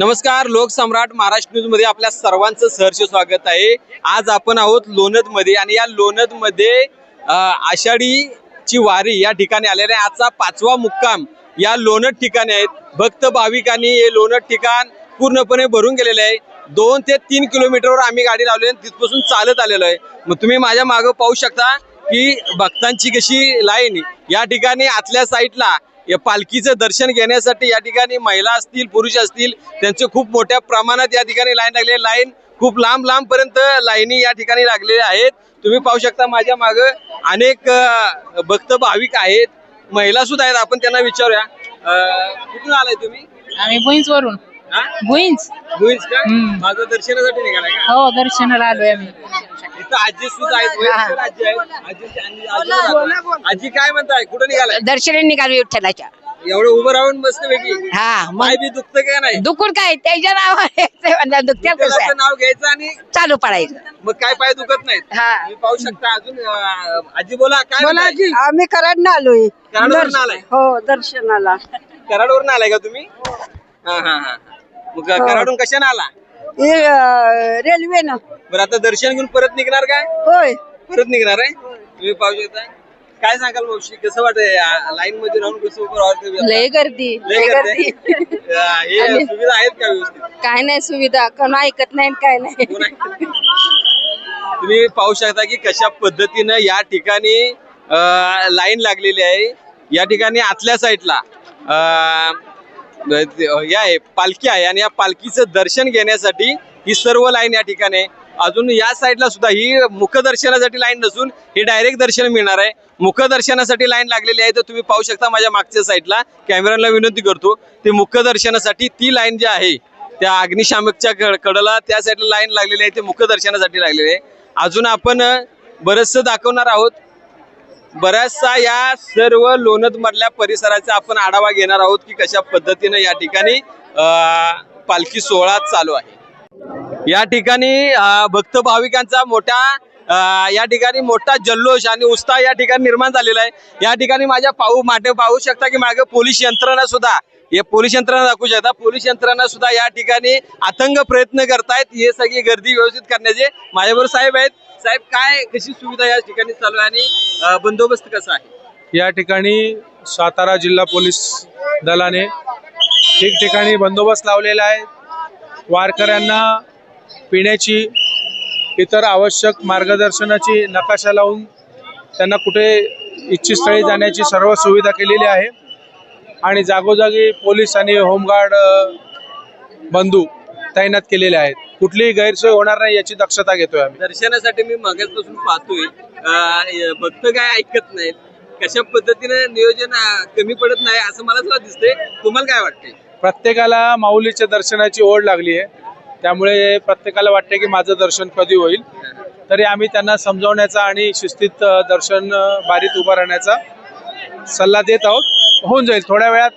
नमस्कार लोकसम्राट महाराष्ट्र न्यूजमध्ये आपल्या सर्वांचं सहर्ष स्वागत आहे. आज आपण आहोत लोणदमध्ये आणि या लोणदमध्ये आषाढीची वारी या ठिकाणी आलेल्या आहे. आजचा पाचवा मुक्काम या लोणद ठिकाणी आहेत भक्त भाविकांनी हे लोणद ठिकाण पूर्णपणे भरून गेलेले आहे. दोन ते तीन किलोमीटरवर आम्ही गाडी लावली आणि तिथपासून चालत आलेलो आहे. मग तुम्ही माझ्या मागं पाहू शकता की भक्तांची कशी लाईन या ठिकाणी आतल्या साईडला या पालखीचं दर्शन घेण्यासाठी या ठिकाणी महिला असतील पुरुष असतील त्यांचे खूप मोठ्या प्रमाणात या ठिकाणी लाईन लागले लाईन खूप लांब लांब पर्यंत लाईनी या ठिकाणी लागलेल्या आहेत. तुम्ही पाहू शकता माझ्या मागं अनेक भक्त भाविक आहेत. महिला सुद्धा आहेत. आपण त्यांना विचारूया. कुठून आलाय तुम्ही? आम्ही वरून हा? भुईंच का? हम्म. माझं दर्शनासाठी निघालाय का? हो दर्शनाला आलोय आम्ही. इथं आजी सुद्धा आहेत वयस्कर आजी आहेत. आजीची- आजी- आजी- आजी काय म्हणताय? कुठं निघालाय? दर्शन निघालो विठ्ठलाच्या. एवढं उभं राहून मस्त पैकी हा मग? पाय बी दुखतं का नाही? दुखून काय? त्याच्या नावाने दुखत्या कसं त्याचं आहे? नाव घ्यायचं आणि चालू पडायचं. मग काय पाय दुखत नाहीत? हा. तुम्ही पाहू शकता अजून अं, आजी बोला काय म्हणताय? आम्ही कराड आलोय. कराडवरून आलाय? हो दर्शनाला. कराडवरून आलाय का तुम्ही? हा हा हा. मग कराडून कशाने आला? हे. अं, रेल्वेनं. बरं आता दर्शन घेऊन परत निघणार काय? होय. परत निघणार आहे? तुम्ही पाहू शकता. काय सांगाल मावशी? कसं वाटतंय? लाईन मध्ये राहून कसं उभं लय गर्दी लय गर्दी. अं, हे सुविधा आहेत का व्यवस्थित? काय नाही सुविधा कोण ऐकत नाही काय नाही. कोण? तुम्ही पाहू शकता की कशा पद्धतीनं या ठिकाणी लाईन लागलेली आहे. या ठिकाणी आतल्या साईडला या आहे पालखी आहे आणि या पालखीचं दर्शन घेण्यासाठी ही सर्व लाईन या ठिकाणी अजून या साईडला सुद्धा ही मुखदर्शनासाठी लाईन नसून ही डायरेक्ट दर्शन मिळणार आहे. मुखदर्शनासाठी लाईन लागलेली आहे तर तुम्ही पाहू शकता माझ्या मागच्या साईडला. कॅमेराला विनंती करतो ते मुखदर्शनासाठी ती लाईन जी आहे त्या अग्निशामकच्या कडला त्या साईडला लाईन लागलेली आहे ते मुखदर्शनासाठी लागलेली आहे. अजून आपण बरंचसं दाखवणार आहोत. बऱ्याचशा या सर्व लोणद मधल्या परिसराचा आपण आढावा घेणार आहोत की कशा पद्धतीनं या ठिकाणी पालखी सोहळा चालू आहे. या ठिकाणी भक्त भाविकांचा मोठा या ठिकाणी मोठा जल्लोष आणि उत्साह या ठिकाणी निर्माण झालेला आहे. या ठिकाणी माझ्या पाहू माटे पाहू शकता की मागे पोलीस यंत्रणा सुद्धा हे पोलीस यंत्रणा दाखवू शकता. पोलीस यंत्रणा सुद्धा या ठिकाणी आतंक प्रयत्न करतायत. हे सगळी गर्दी व्यवस्थित करण्याचे माझ्याबरोबर साहेब आहेत. साहेब काय कशी सुविधा या ठिकाणी चालू आहे आणि बंदोबस्त कसा आहे? या ठिकाणी सातारा जिल्हा पोलीस दलाने ठिकठिकाणी बंदोबस्त लावलेला आहे. वारकऱ्यांना पिण्याची इतर आवश्यक मार्गदर्शनाची नकाशा लावून त्यांना कुठे इच्छित स्थळी जाण्याची सर्व सुविधा केलेली आहे. आणि जागोजागी पोलीस आणि होमगार्ड बंधू तैनात केलेले आहेत. कुठलीही गैरसोय होणार नाही याची दक्षता घेतोय आम्ही. दर्शनासाठी मी मागासपासून पाहतोय भक्त काय ऐकत नाहीत? कशा पद्धतीने नियोजन कमी पडत नाही असं मला सुद्धा दिसतंय. तुम्हाला काय वाटतंय? प्रत्येकाला माऊलीच्या दर्शनाची ओढ लागली आहे. त्यामुळे प्रत्येकाला वाटते की माझं दर्शन कधी होईल. तरी आम्ही त्यांना समजावण्याचा आणि शिस्तीत दर्शन बारीत उभा राहण्याचा सल्ला देत आहोत. होऊन जाईल. थोड्या वेळात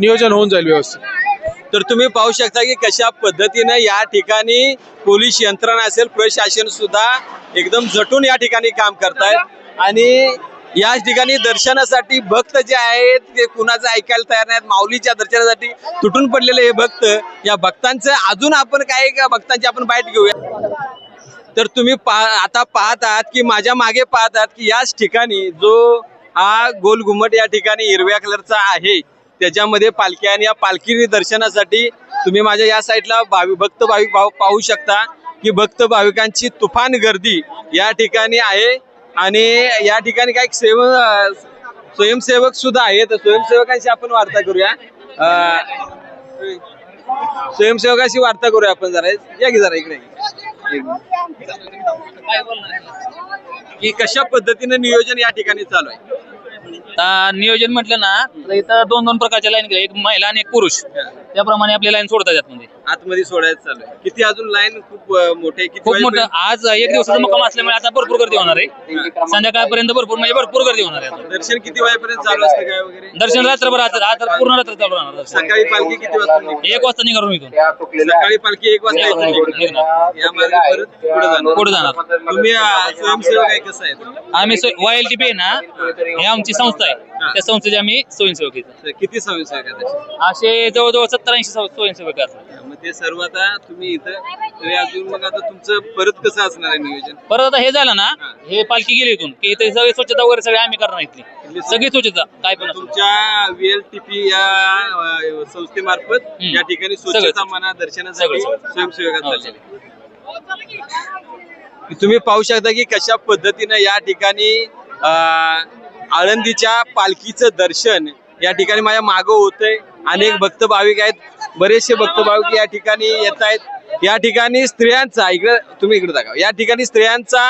नियोजन होऊन जाईल व्यवस्थित. तर तुम्ही पाहू शकता की कशा पद्धतीने या ठिकाणी पोलीस यंत्रणा असेल प्रशासन सुद्धा एकदम जटून या ठिकाणी काम करतायत. आणि या ठिकाणी दर्शनासाठी भक्त जे आहेत ते कुणाचं ऐकायला तयार नाहीत. माऊलीच्या दर्शनासाठी तुटून पडलेले हे भक्त. या भक्तांचं अजून आपण काय का भक्तांची आपण बाईट घेऊया. तर तुम्ही पा आता पाहत आहात की माझ्या मागे पाहत आहात की याच ठिकाणी जो हा गोल घुमट या ठिकाणी हिरव्या कलरचा आहे. त्याच्यामध्ये पालखी आणि या पालखी दर्शनासाठी तुम्ही माझ्या या साईडला भावी भक्त भाविक भाव पाहू शकता की भक्त भाविकांची तुफान गर्दी या ठिकाणी आहे आणि या ठिकाणी काही सेव स्वयंसेवक सुद्धा आहेत. तर स्वयंसेवकांशी आपण वार्ता करूया. स्वयंसेवकाशी वार्ता करूया आपण जरा. या की जरा इकडे. की कशा पद्धतीने नियोजन या ठिकाणी चालू आहे? आता नियोजन म्हटलं ना तर इथं दोन दोन प्रकारच्या लाईन एक महिला आणि एक पुरुष. त्याप्रमाणे आपली लाईन सोडतात म्हणजे. आतमध्ये सोडायचं चालू आहे किती अजून लाईन खूप अं, मोठे किती खूप मोठं वाजेपर्यंत? आज एक दिवसाचा मुक्काम असल्यामुळे आता भरपूर गर्दी होणार आहे. संध्याकाळपर्यंत भरपूर म्हणजे भरपूर गर्दी होणार आहे आता. दर्शन किती वाजेपर्यंत चालू असतं काय वगैरे दर्शन रात्रभर आज आज पूर्ण रात्र चालू राहणार दर्शन. सकाळी पालखी किती वाजता निघते? एक वाजता निघालो मी इथून सकाळी पालखी एक वाजता येते. निघणार. या मार्गे परत पुढे जाणार पुढे जाणार तुम्ही अं, स्वयंसेवक आहे कसं आहे आम्ही वाय एल टी पी आहे ना ही आमची संस्था आहे त्या संस्थेचे आम्ही स्वयंसेवक आहेत किती स्वयंसेवक आहेत असे? असे जवळजवळ सत्तर ऐंशी स्वयंसेवक असतात मग ते सर्व आता तुम्ही इथं तरी अजून मग आता तुमचं परत कसं असणार आहे नियोजन परत आता हे झालं ना हे पालखी गेली इथून की इथे सगळी स्वच्छता वगैरे सगळी आम्ही करणार इथली सगळी स्वच्छता काय पण असो. तुमच्या व्हीएलटीपी या अं, संस्थेमार्फत. या ठिकाणी स्वच्छता सगळं. मना दर्शनासाठी सगळं, सगळं. स्वयंसेवकात हो, तुम्ही पाहू शकता की कशा पद्धतीनं या ठिकाणी अं, आळंदीच्या पालखीचं दर्शन या ठिकाणी माझ्या मागं होतंय अनेक भक्त भाविक आहेत. बरेचसे भक्त भाविक या ठिकाणी येत आहेत. या ठिकाणी स्त्रियांचा इकडे तुम्ही इकडे दाखवा. या ठिकाणी स्त्रियांचा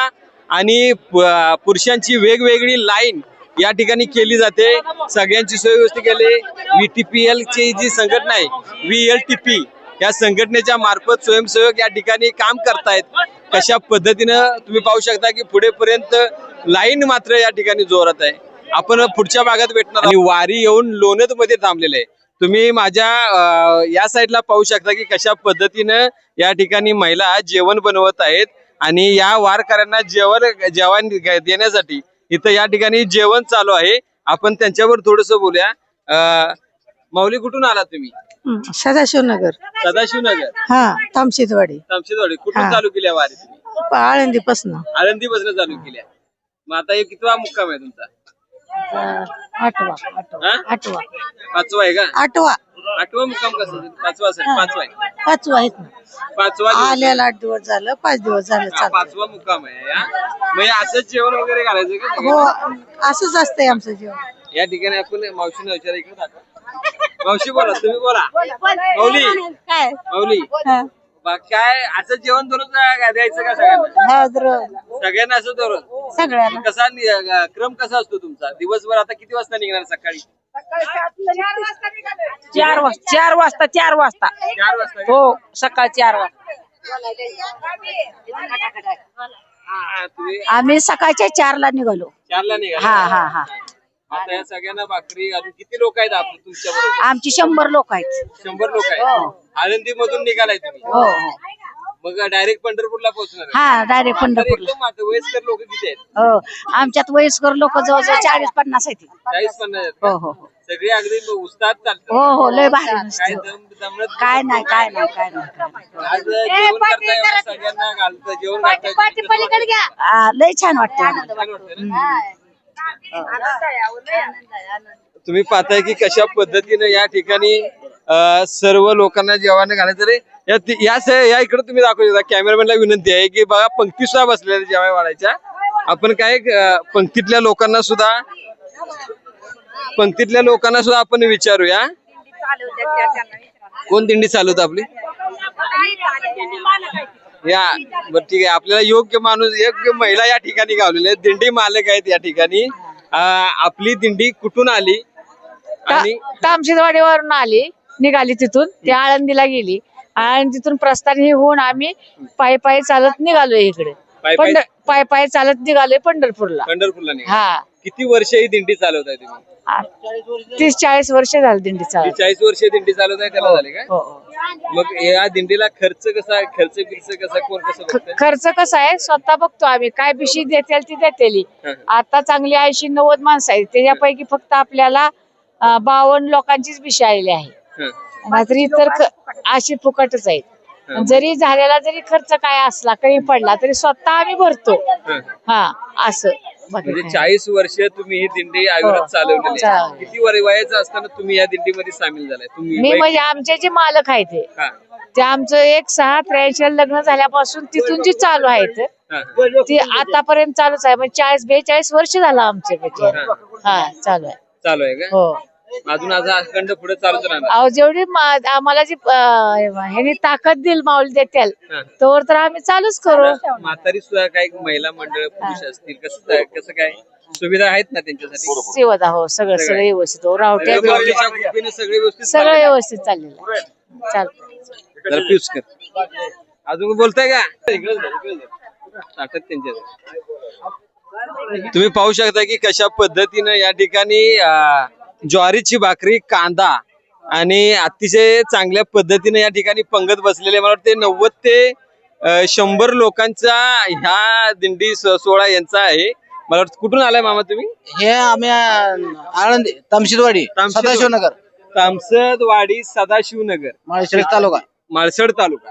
आणि पुरुषांची वेगवेगळी लाईन या ठिकाणी केली जाते. सगळ्यांची सोय व्यवस्थित केली. व्हीटीपीएल ची जी संघटना आहे व्ही एल टी पी या संघटनेच्या मार्फत स्वयंसेवक या ठिकाणी काम करतायत. कशा पद्धतीनं तुम्ही पाहू शकता की पुढेपर्यंत लाईन मात्र या ठिकाणी जोरात आहे. आपण पुढच्या भागात भेटणार आणि वारी येऊन लोणत मध्ये थांबलेले आहे. तुम्ही माझ्या या साईडला पाहू शकता की कशा पद्धतीनं या ठिकाणी महिला जेवण बनवत आहेत आणि या वारकऱ्यांना जेवण जेवण देण्यासाठी इथं या ठिकाणी जेवण चालू आहे. आपण त्यांच्यावर थोडस बोलूया. अं, माऊली कुठून आलात तुम्ही? सदाशिवनगर. सदाशिवनगर. हा तामशेदवाडी. तामशेदवाडी. कुठून. चालू केल्या वारी तुम्ही? आळंदी पासन आळंदी पासून चालू केल्या मग आता हे कितवा मुक्काम आहे तुमचा? आठवा आठवा हा? आठवा. पाचवा आहे का? आठवा. आठवा मुक्काम कसं? पाचवा असेल पाचवा आहे. पाचवा आहेत ना. पाचवा दिवस. आहे. आल्याला आठ दिवस झालं पाच दिवस झालं हा, चालतं पाचवा मुक्काम आहे या मग हे असंच जेवण वगैरे घालायचं का? हो सगळ्यांना? असंच असतंय आमचं जेवण. या ठिकाणी आपण मावशीने विचार इकडे दाखवा. मावशी बोला तुम्ही बोला. माऊली. काय? माऊली. बा- काय असं जेवण दररोज द्यायचं का सगळ्यांना? हा सगळ्यांना असं दररोज? सगळ्याला कसा नि- क्रम कसा असतो तुमचा? दिवसभर आता किती वाजता निघणार सकाळी? चार वाजता चार वाजता चार वाजता. चार वाजता? हो सकाळ चार वाजता. हा, तुम्ही आम्ही सकाळच्या चारला निघालो. चारला निघाला? हा हा हा. आता या सगळ्यांना भाकरी अजून किती लोक आहेत आपण तुमच्या बरोबर आमची शंभर लोक आहेत. शंभर लोक आहेत. आळंदी मधून निघालाय तुम्ही. हो हो. मग डायरेक्ट पंढरपूरला पोहोचणार आहे? हा डायरेक्ट तर पंढरपूरला एकदम आता वयस्कर लोक किती आहेत हो आमच्यात वयस्कर लोक जवळजवळ चाळीस पन्नास आहेत चाळीस पन्नास आहेत हो का? हो हो सगळे अगदी उस्ताद चालतात हो हो लय भारी काय नसतं दम दमडत काय नाही काय नाही काय नाही काय नाही. आज जेवण करताय एवढं सगळ्यांना घालतं जेवण घालताय? आ, लय छान वाटतं आम्हाला. छान वाटतं ना? तुम्ही पाहताय की कशा पद्धतीने या ठिकाणी सर्व लोकांना जेवण घालायचं रे. या या इकडे तुम्ही दाखवू शकता. कॅमेरामॅनला विनंती आहे की बघा पंक्ती सुद्धा बसलेल्या जेवाय वाढायच्या. आपण काय पंक्तीतल्या लोकांना सुद्धा पंक्तीतल्या लोकांना सुद्धा आपण विचारूया. कोण दिंडी चालवत आपली? या बर ठीक आहे. आपल्याला योग्य माणूस योग्य महिला या ठिकाणी गावलेल्या आहेत. दिंडी मालक आहेत या ठिकाणी. आपली दिंडी कुठून आली? आणि तामशेदवाडीवरून आली. निघाली तिथून. ती आळंदीला गेली. आणि तिथून प्रस्थान हे होऊन आम्ही पायी पायी चालत निघालोय इकडे. पायी- पंढर पायी पायी चालत निघालोय पंढरपूरला. पंढरपूरला निघाली. हा. किती वर्ष ही दिंडी चालवताय तुम्ही? आ- तीस चाळीस वर्ष झाली दिंडी चालत चाळीस वर्ष दिंडी चालवताय त्याला झाले काय? हो हो. मग या दिंडीला खर्च कसा आहे? खर्च बिर्च कसा कोण कसं बघतंय? खर्च कसा आहे? स्वतः बघतो आम्ही. काय बिशी देतील ती देतेली. हं. आता चांगली ऐंशी नव्वद माणसं आहेत. त्याच्यापैकी फक्त आपल्याला बावन्न लोकांचीच बिशी आलेली आहे. इतर ख- अशी फुकटच आहेत हं. जरी झालेला जरी खर्च काय असला कमी पडला तरी स्वतः आम्ही भरतो हं. हा असं म्हणजे. चाळीस वर्ष तुम्ही ही दिंडी आयुर्वेद हो. चालवलेली आहे. चालवली. किती वर वयाचं असताना तुम्ही या दिंडीमध्ये सामील झालाय तुम्ही मी म्हणजे आमचे जे मालक आहेत ते हा, ते आमचं एक सहा त्र्याऐंशी लग्न झाल्यापासून तिथून जी चालू आहेत हा. ती आतापर्यंत चालूच आहे म्हणजे चाळीस बेचाळीस वर्ष झालं आमचे म्हणजे हा चालू आहे चालू आहे का हो अजून आज अखंड पुढे चालूच राहणार. अहो जेवढी मा- आम्हाला जी ह्यानी ताकद देईल माऊल देतील हा. तोवर तर आम्ही चालूच करू. म्हातारी सुद्धा काही महिला मंडळ पुरुष असतील कसं कसं काय? सुविधा आहेत ना त्यांच्यासाठी? सेवदा हो सगळं सगळं व्यवस्थित हो रावट्या बिवट्या माऊलीच्या कृपेने सगळे व्यवस्थित सगळं चाललंय. व्यवस्थित चाललेलं आहे. चालतं जरा फ्यूज कर. अजून बोलताय का? जा, जा. तुम्ही पाहू शकता की कशा पद्धतीनं या ठिकाणी अं, ज्वारीची भाकरी कांदा आणि अतिशय चांगल्या पद्धतीने या ठिकाणी पंगत बसलेले मला वाटते नव्वद ते शंभर लोकांचा ह्या दिंडी सोहळा यांचा आहे. मला वाटतं कुठून आलाय मामा तुम्ही? हे आम्ही आळंदी तमशिदवाडी. सदाशिवनगर. तामसदवाडी सदाशिवनगर. माळशिरस तालुका. माळसड तालुका.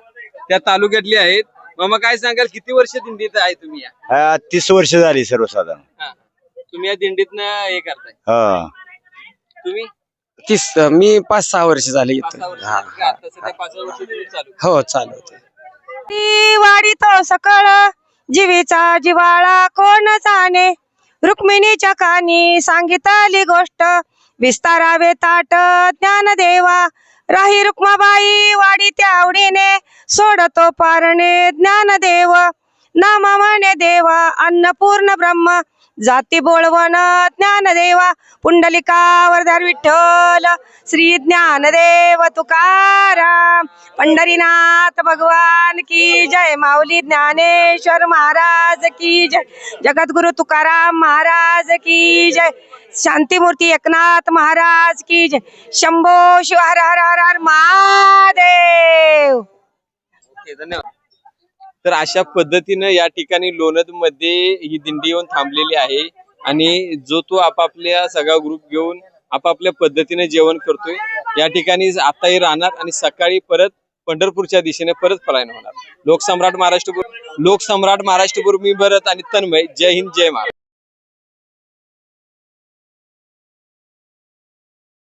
त्या तालुक्यातली आहेत. मामा काय सांगाल किती वर्ष दिंडीत आहे तुम्ही या? तीस वर्ष झाली सर्वसाधारण. हा. तुम्ही या दिंडीतनं हे करताय. हा. तुम्ही? तीस मी पाच सहा वर्ष झाले पाच सहा इथं वर्ष हा झाली. का? आता सध्या पाच सहा वर्ष दिंडी चालू आहे. हो चालू होते. वाढीत सकळ जीवीचा जिवाळा कोण जाणे? रुक्मिणीच्या कानी सांगितली गोष्ट विस्तारावे ताट ज्ञानदेवा राही रुक्माबाई वाडी त्या आवडीने सोडतो पारणे ज्ञानदेव नाम म्हणे देवा अन्नपूर्ण ब्रह्म. जाती बोळवण ज्ञानदेवा पुंडलिका वरदार विठ्ठल श्री ज्ञानदेव तुकाराम पंढरीनाथ भगवान की जय माऊली ज्ञानेश्वर महाराज की जय जगद्गुरु तुकाराम महाराज की जय शांतीमूर्ती एकनाथ महाराज की जय शंभो शिव हर हर हर हर महादेव. धन्यवाद. तर अशा पद्धतीनं या ठिकाणी लोणदमध्ये ही दिंडी येऊन थांबलेली आहे. आणि जो तो आपापल्या सगळा ग्रुप घेऊन आपापल्या पद्धतीने जेवण करतोय. या ठिकाणी आताही राहणार आणि सकाळी परत पंढरपूरच्या दिशेने परत पलायन होणार. लोकसम्राट महाराष्ट्र लोकसम्राट महाराष्ट्र मी भरत आणि तन्मय. जय हिंद जय महाराष्ट्र.